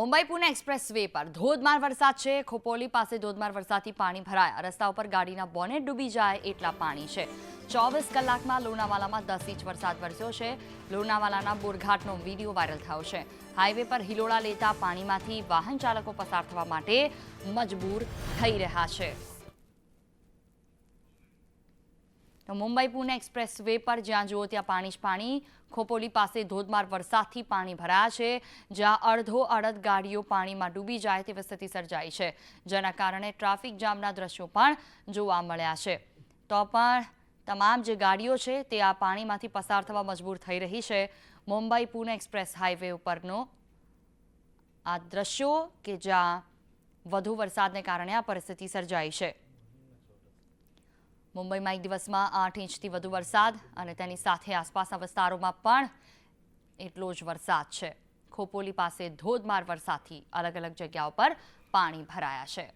Mumbai Pune express way પર ધોધમાર વરસાદ છે. ખોપોલી પાસે ધોધમાર વરસાદથી પાણી ભરાયા. રસ્તા ઉપર ગાડીના બોનેટ ડૂબી જાય એટલા પાણી છે. ચોવીસ કલાકમાં લોનાવાલામાં દસ ઇંચ વરસાદ વરસ્યો છે. લોનાવાલાના બોરઘાટનો વીડિયો વાયરલ થયો છે. હાઈવે પર હિલોળા લેતા પાણીમાંથી વાહન ચાલકો પસાર થવા માટે મજબૂર થઈ રહ્યા છે તો મુંબઈ પુણે એક્સપ્રેસ વે પર જ્યાં જુઓ ત્યાં પાણી જ પાણી. ખોપોલી પાસે ધોધમાર વરસાદથી પાણી ભરાયા છે, જ્યાં અડધો અડધ ગાડીઓ પાણીમાં ડૂબી જાય તેવી સ્થિતિ સર્જાઈ છે. જેના કારણે ટ્રાફિક જામના દ્રશ્યો પણ જોવા મળ્યા છે. તો પણ તમામ જે ગાડીઓ છે તે આ પાણીમાંથી પસાર થવા મજબૂર થઈ રહી છે. મુંબઈ પુણે એક્સપ્રેસ હાઈવે ઉપરનો આ દ્રશ્યો કે જ્યાં વધુ વરસાદને કારણે આ પરિસ્થિતિ સર્જાઈ છે. મુંબઈમાં એક દિવસમાં આઠ ઇંચથી વધુ વરસાદ અને તેની સાથે આસપાસના વિસ્તારોમાં પણ એટલો જ વરસાદ છે. ખોપોલી પાસે ધોધમાર વરસાદથી અલગ અલગ જગ્યાઓ પર પાણી ભરાયા છે.